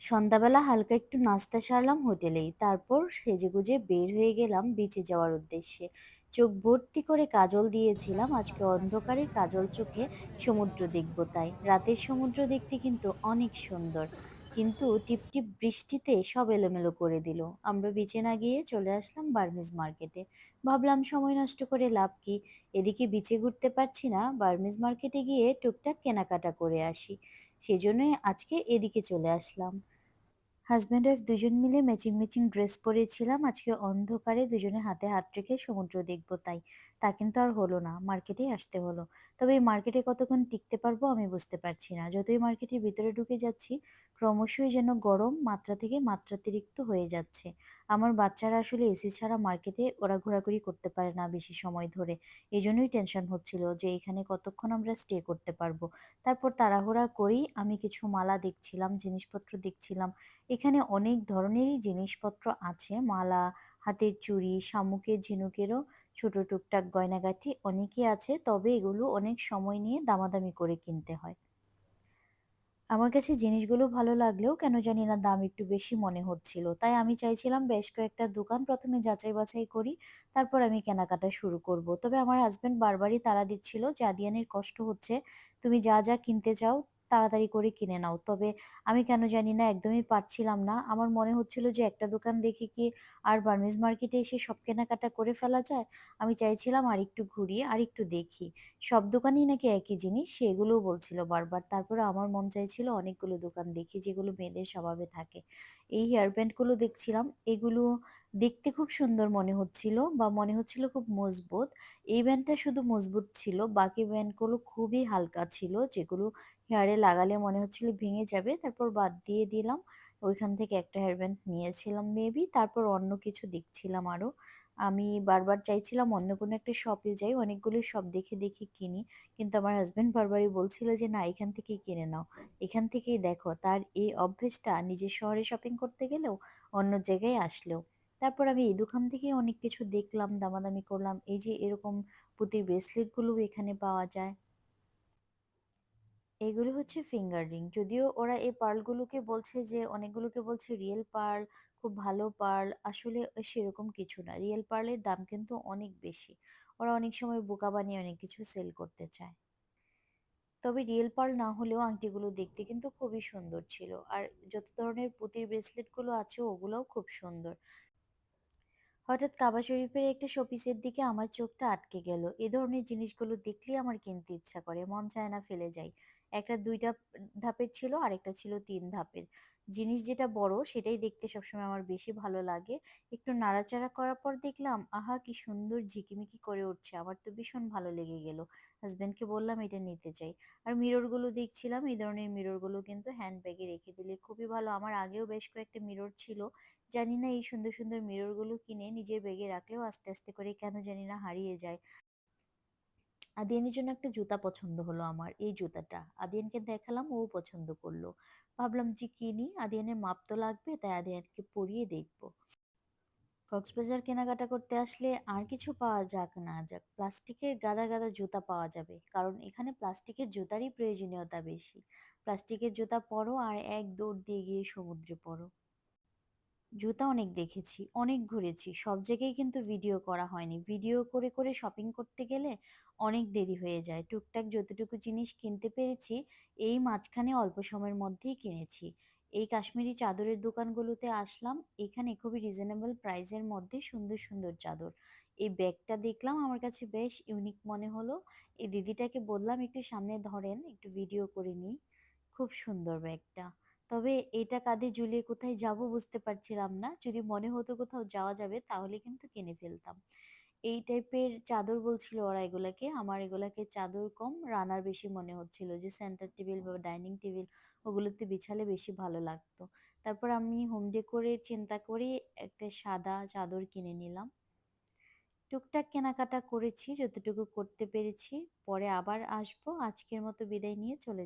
সন্ধ্যাবেলা হালকা একটু নাস্তা সারলাম হোটেলেই। তারপর সেজেগুজে বের হয়ে গেলাম বিচে যাওয়ার উদ্দেশ্যে। চোখ ভর্তি করে কাজল দিয়েছিলাম, আজকে অন্ধকারে কাজল চোখে সমুদ্র দেখব তাই। রাতের সমুদ্র দেখতে কিন্তু অনেক সুন্দর। কিন্তু টিপটিপ বৃষ্টিতে সব এলোমেলো করে দিল। আমরা বিচে না গিয়ে চলে আসলাম বার্মিজ মার্কেটে। ভাবলাম, সময় নষ্ট করে লাভ কি? এদিকে বিচে ঘুরতে পারছি না, বার্মিজ মার্কেটে গিয়ে টুকটাক কেনাকাটা করে আসি। সেজন্যই আজকে এদিকে চলে আসলাম। হাজব্যান্ড ওয়াইফ দুজন মিলে ম্যাচিং ম্যাচিং ড্রেস পরেছিলাম। আজকে অন্ধকারে দুজনে হাতে হাত রেখে সমুদ্র দেখব তাই। তা কিন্তু আর হলো না মার্কেটেই আসতে হলো। তবে এই মার্কেটে কতক্ষণ টিকতে পারব আমি বুঝতে পারছি না। যতই মার্কেটের ভিতরে ঢুকে যাচ্ছি, ক্রমশই যেন গরম মাত্রা থেকে মাত্রাতিরিক্ত হয়ে যাচ্ছে। আমার বাচ্চারা আসলে এসি ছাড়া মার্কেটে ওরা ঘোরাঘুরি করতে পারে না বেশি সময় ধরে। এই জন্যই টেনশন হচ্ছিল যে এখানে কতক্ষণ আমরা স্টে করতে পারব। তারপর তাড়াহুড়া করেই আমি কিছু মালা দেখছিলাম, জিনিসপত্র দেখছিলাম। এখানে অনেক ধরনেরই জিনিসপত্র আছে। মালা, হাতের চুড়ি, শামুকের ঝিনুকেরও ছোট টুকটাক গয়নাগাটি অনেকই আছে, তবে এগুলো অনেক সময় নিয়ে দামাদামি করে কিনতে হয়। আমার কাছে জিনিসগুলো ভালো লাগলেও কেন জানি না দাম একটু বেশি মনে হচ্ছিল। তাই আমি চাইছিলাম বেশ কয়েকটা দোকান প্রথমে যাচাই বাছাই করি, তারপর আমি কেনাকাটা শুরু করব। তবে আমার হাজবেন্ড বারবারই তারা দিচ্ছিল যে, আদিয়ানের কষ্ট হচ্ছে, তুমি যা যা কিনতে চাও তাড়াতাড়ি করে কিনে নাও। তবে আমি কেন জানি না, একদমই পারছিলাম না। আমার মনে হচ্ছিল যে একটা দোকান দেখে কি আর বার্মিজ মার্কেটে এসে সব কেনাকাটা করে ফেলা যায়? আমি চাইছিলাম আর একটু ঘুরিয়ে আর একটু দেখি। সব দোকানেই নাকি একই জিনিস? সেগুলোও বলছিল বারবার। তারপরে আমার মন চাইছিল অনেকগুলো দোকান দেখি, যেগুলো মেয়েদের স্বভাবে থাকে। এই হেয়ার ব্যান্ডগুলো দেখছিলাম। এগুলো দেখতে খুব সুন্দর মনে হচ্ছিল বা মনে হচ্ছিল খুব মজবুত। এই ব্যান্ডটা শুধু মজবুত ছিল, বাকি ব্যান্ডগুলো খুবই হালকা ছিল, যেগুলো হেয়ারে লাগালে মনে হচ্ছিল ভেঙে যাবে। তারপর বাদ দিয়ে দিলাম, ওইখান থেকে একটা হেয়ার ব্যান্ড নিয়েছিলাম মেবি। তারপর অন্য কিছু দেখছিলাম আরও আমি বারবার চাইছিলাম অন্য কোনো একটা শপে যাই, অনেকগুলো শপ দেখে দেখে কিনি। কিন্তু আমার হাজব্যান্ড বারবারই বলছিল যে, না, এখান থেকেই কিনে নাও। এখান থেকেই দেখো। তার এই অভ্যেসটা নিজের শহরে শপিং করতে গেলেও অন্য জায়গায় আসলেও। তারপর আমি এই দোকান থেকে অনেক কিছু দেখলাম, দামাদামি করলাম। এই যে এরকম পুঁতির ব্রেসলেটগুলো এখানে পাওয়া যায়। এগুলো হচ্ছে ফিঙ্গার রিং যদিও ওরা এই পার্লগুলোকে বলছে যে, অনেকগুলোকে বলছে রিয়েল পার্ল, খুব ভালো পার্ল। আসলে সেরকম কিছু না। রিয়েল পার্লের দাম কিন্তু অনেক বেশি। ওরা অনেক সময় বোকা বানিয়ে অনেক কিছু সেল করতে চায়। তবে রিয়েল পার্ল না হলেও আংটিগুলো দেখতে কিন্তু খুবই সুন্দর ছিল। আর যত ধরনের পুঁতির ব্রেসলেটগুলো আছে, ওগুলোও খুব সুন্দর। হঠাৎ কাবা শরীফের একটা শোপিসের দিকে আমার চোখটা আটকে গেল। এ ধরনের জিনিসগুলো দেখলেই আমার কিনতে ইচ্ছা করে, মন চায় না ফেলে যাই। একটা দুইটা ধাপের ছিল, আরেকটা ছিল তিন ধাপের। জিনিস যেটা বড় সেটাই দেখতে সবসময় আমার বেশি ভালো লাগে। একটু নাড়াচাড়া করার পর দেখলাম, আহা, কি সুন্দর ঝিকিমিকি করে উঠছে। আমার তো ভীষণ ভালো লেগে গেল। হাজবেন্ডকে বললাম, এটা নিতে চাই। আর মিররগুলো দেখছিলাম, এই ধরনের মিররগুলো কিন্তু হ্যান্ডব্যাগে রেখে দিলে খুবই ভালো। আমার আগেও বেশ কয়েকটা মিরর ছিল। জানি না এই সুন্দর সুন্দর মিররগুলো কিনে নিজের ব্যাগে রাখলেও আস্তে আস্তে করে কেন জানি না হারিয়ে যায়। আদিয়ানের জন্য একটা জুতা পছন্দ হলো আমার, এই জুতাটা। আদিয়ানকে দেখালাম, ও পছন্দ করল। ভাবলাম যে কিনি আদিয়ানের মাপ তো লাগবে, তাই আদিয়ানকে পরিয়ে দেখব। কক্সবাজার কেনাকাটা করতে আসলে আর কিছু পাওয়া যাক না, যাক, প্লাস্টিকের গাদা গাদা জুতা পাওয়া যাবে, কারণ এখানে প্লাস্টিকের জুতারই প্রয়োজনীয়তা বেশি। প্লাস্টিকের জুতা পরো আর এক দৌড় দিয়ে গিয়ে সমুদ্রে পড়ো জুতা অনেক দেখেছি, অনেক ঘুরেছি। সব জায়গায় কিন্তু ভিডিও করা হয়নি। ভিডিও করে করে শপিং করতে গেলে অনেক দেরি হয়ে যায়। টুকটাক যতটুকু জিনিস কিনতে পেরেছি, এই মাঝখানে অল্প সময়ের মধ্যেই কিনেছি। এই কাশ্মীরি চাদরের দোকানগুলোতে আসলাম। এখানে খুবই রিজনেবল প্রাইসের মধ্যে সুন্দর সুন্দর চাদর। এই ব্যাগটা দেখলাম, আমার কাছে বেশ ইউনিক মনে হলো। এই দিদিটাকে বললাম, একটু সামনে ধরেন, একটু ভিডিও করে নিই। খুব সুন্দর ব্যাগটা। তবে এটা কাঁধে ঝুলিয়ে কোথায় যাব বুঝতে পারছিলাম না। যদি মনে হতো কোথাও যাওয়া যাবে তাহলে কিন্তু কিনে ফেলতাম। এই টাইপের চাদর বলছিল ওরা এগুলাকে। আমার এগুলাকে চাদর কম, রানার বেশি মনে হচ্ছিল যে সেন্টার টেবিল বা ডাইনিং টেবিল ওগুলোতে বিছালে বেশি ভালো লাগতো। তারপর আমি হোম ডেকোরের চিন্তা করে একটা সাদা চাদর কিনে নিলাম। টুকটাক কেনাকাটা করেছি, যতটুকু করতে পেরেছি। পরে আবার আসব, আজকের মতো বিদায় নিয়ে চলে